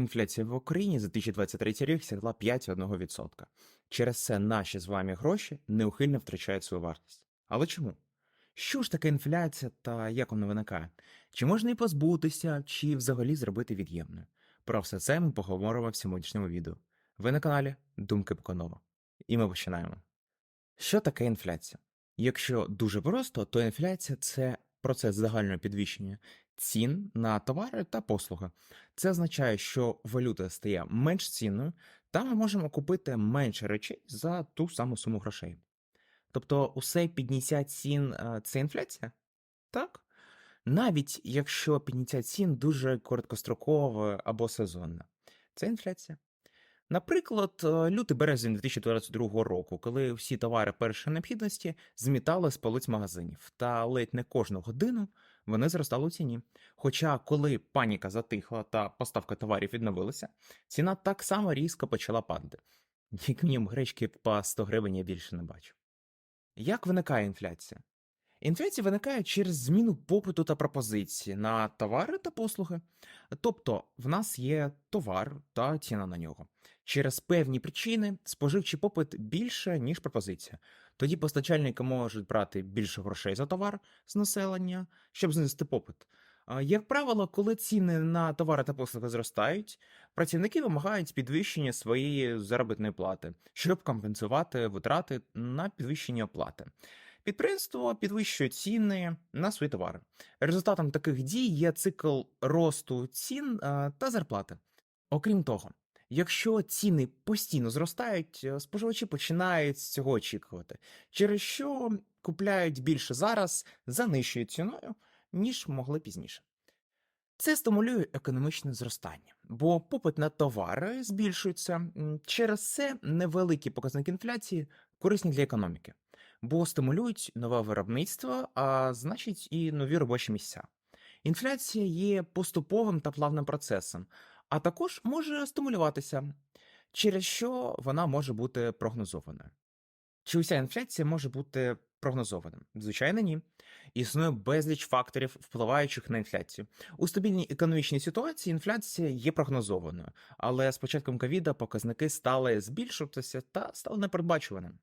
Інфляція в Україні за 2023 рік сягла 5,1%. Через це наші з вами гроші неухильно втрачають свою вартість. Але чому? Що ж таке інфляція та як вона виникає? Чи можна її позбутися, чи взагалі зробити від'ємною? Про все це ми поговоримо в сьогоднішньому відео. Ви на каналі Думки Баконова. І ми починаємо. Що таке інфляція? Якщо дуже просто, то інфляція це процес загального підвищення цін на товари та послуги. Це означає, що валюта стає менш цінною, та ми можемо купити менше речей за ту саму суму грошей. Тобто, усе підняття цін е, це інфляція? Так. Навіть якщо підняття цін дуже короткострокове або сезонне, це інфляція. Наприклад, е, лютий березень 2022 року, коли всі товари першої необхідності змітали з полиць магазинів, та ледь не кожну годину вони зростали у ціні. Хоча, коли паніка затихла та поставка товарів відновилася, ціна так само різко почала падати. Як мінімум гречки по 100 гривень я більше не бачу. Як виникає інфляція? Інфляція виникає через зміну попиту та пропозиції на товари та послуги. Тобто, в нас є товар та ціна на нього. Через певні причини споживчий попит більше, ніж пропозиція. Тоді постачальники можуть брати більше грошей за товар з населення, щоб знизити попит. Як правило, коли ціни на товари та послуги зростають, працівники вимагають підвищення своєї заробітної плати, щоб компенсувати витрати на підвищення оплати. Підприємство підвищує ціни на свої товари. Результатом таких дій є цикл росту цін а, та зарплати. Окрім того, якщо ціни постійно зростають, е, споживачі починають з цього очікувати, через що купляють більше зараз за нижчою ціною, ніж могли пізніше. Це стимулює економічне зростання, бо попит на товари збільшується. Через це невеликі показники інфляції корисні для економіки, бо стимулюють нове виробництво, а значить і нові робочі місця. Інфляція є поступовим та плавним процесом, а також може стимулюватися, через що вона може бути прогнозованою. Чи уся інфляція може бути прогнозованим? Звичайно, ні. Існує безліч факторів, впливаючих на інфляцію. У стабільній економічній ситуації інфляція є прогнозованою, але з початком ковіда показники стали збільшуватися та стали непередбачуваним.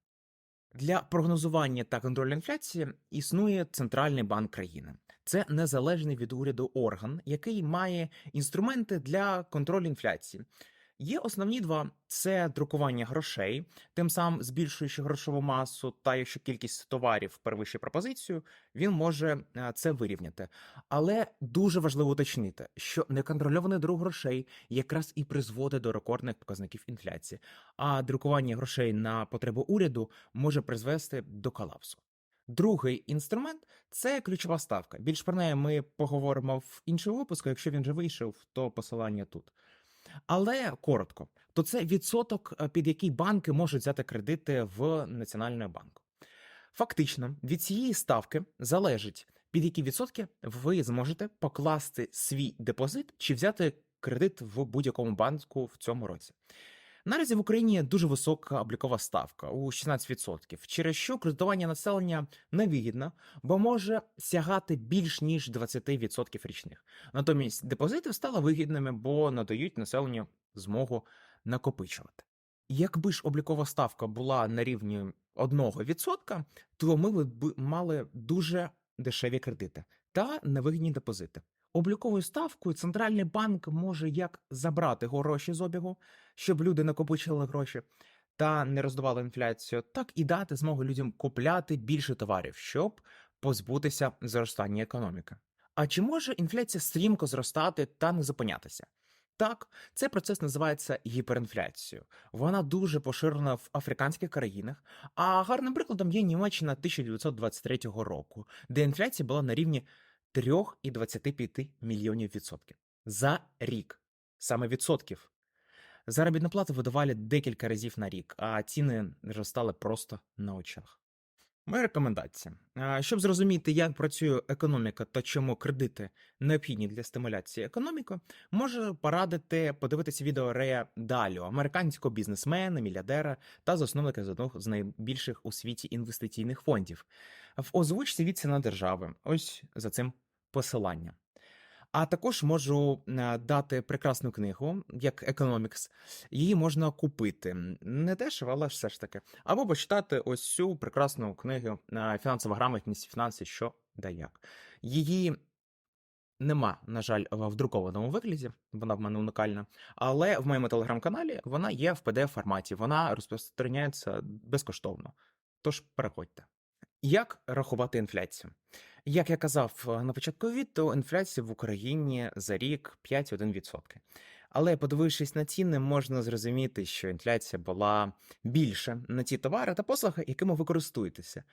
Для прогнозування та контролю інфляції існує Центральний банк країни. Це незалежний від уряду орган, який має інструменти для контролю інфляції. Є основні два: це друкування грошей, тим самим збільшуючи грошову масу, та якщо кількість товарів перевищує пропозицію, він може е, це вирівняти. Але дуже важливо уточнити, що неконтрольований друк грошей якраз і призводить до рекордних показників інфляції, а друкування грошей на потреби уряду може призвести до колапсу. Другий інструмент це ключова ставка. Більш про неї ми поговоримо в іншому випуску. Якщо він вже вийшов, то посилання тут. Але коротко, то це відсоток, е, під який банки можуть взяти кредити в Національний банку. Фактично, від цієї ставки залежить, під які відсотки ви зможете покласти свій депозит чи взяти кредит в будь-якому банку в цьому році. Наразі в Україні дуже висока облікова ставка у 16%, через що кредитування населення невигідно, бо може сягати більш ніж 20% річних. Натомість депозити стали вигідними, бо надають населенню змогу накопичувати. Якби ж облікова ставка була на рівні 1%, то ми б мали дуже дешеві кредити та невигідні депозити. Обліковою ставкою центральний банк може як забрати гроші з обігу, щоб люди накопичили гроші та не роздували інфляцію, так і дати змогу людям купляти більше товарів, щоб позбутися зростання економіки. А чи може інфляція стрімко зростати та не зупинятися? Так, цей процес називається гіперінфляцією. Вона дуже поширена в африканських країнах, а гарним прикладом є Німеччина 1923 року, де інфляція була на рівні 3,25 мільйонів відсотків за рік. Саме відсотків. Заробітну плату видавали декілька разів на рік, а ціни зростали просто на очах. Моя рекомендація. Щоб зрозуміти, як працює економіка та чому кредити необхідні для стимуляції економіки, можу порадити подивитися відео Рея Даліо, американського бізнесмена, мільярдера та засновника з одного з найбільших у світі інвестиційних фондів. В озвучці від ціна держави. Ось за цим посиланням. А також можу е, дати прекрасну книгу, як Economics. Її можна купити. Не дешево, але все ж таки. Або почитати ось цю прекрасну книгу е, Фінансова грамотність фінанси, що да як. Її нема, на жаль, в друкованому вигляді, вона в мене унікальна. Але в моєму телеграм-каналі вона є в pdf форматі, вона розпространяється безкоштовно. Тож переходьте. Як рахувати інфляцію? Як я казав е, на початку відео, інфляція в Україні за рік 5,1%. Але подивившись на ціни, можна зрозуміти, що інфляція була більше на ті товари та послуги, якими ви користуєтеся.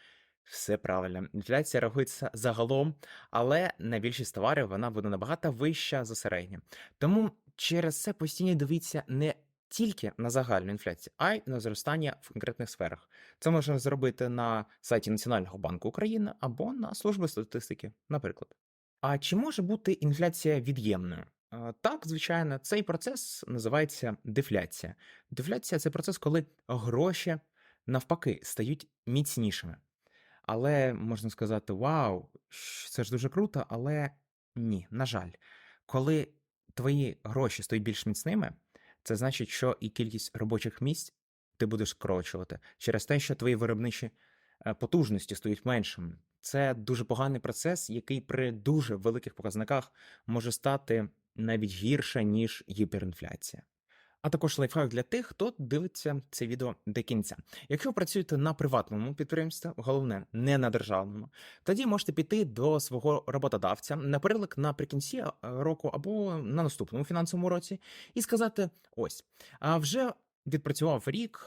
Все правильно, інфляція рахується загалом, але на більшість товарів вона буде набагато вища за середнє. Тому через це постійно дивіться не тільки на загальну інфляцію, а й на зростання в конкретних сферах. Це можна зробити на сайті Національного банку України або на служби статистики, наприклад. А чи може бути інфляція від'ємною? Так, звичайно, цей процес називається дефляція. Дефляція це процес, коли гроші навпаки стають міцнішими. Але можна сказати: вау, це ж дуже круто, але ні, на жаль, коли твої гроші стають більш міцними, це значить, що і кількість робочих місць ти будеш скорочувати через те, що твої виробничі е, потужності стають меншими. Це дуже поганий процес, який при дуже великих показниках може стати навіть гірше, ніж гіперінфляція. А також лайфхак для тих, хто дивиться це відео до кінця. Якщо ви працюєте на приватному підприємстві, головне не на державному, тоді можете піти до свого роботодавця, наприклад, наприкінці е, року або на наступному фінансовому році, і сказати: ось, вже відпрацював рік,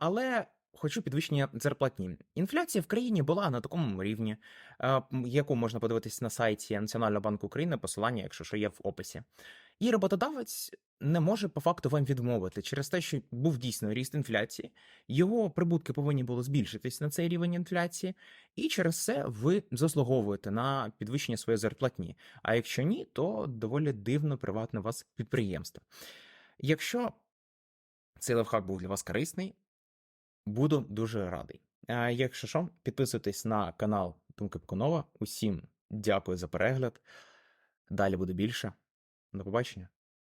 але. Хочу підвищення зарплатні. Інфляція в країні була на такому рівні, яку можна подивитись на сайті Національного банку України, посилання, якщо що є в описі. І роботодавець не може по факту вам відмовити через те, що був дійсно ріст інфляції, його прибутки повинні були збільшитись на цей рівень інфляції, і через це ви заслуговуєте на підвищення своєї зарплатні. А якщо ні, то доволі дивно приватне вас підприємство. Якщо цей лайфхак був для вас корисний, буду дуже радий. А якщо що, підписуйтесь на канал Думки Пкунова. Усім дякую за перегляд. Далі буде більше. До побачення.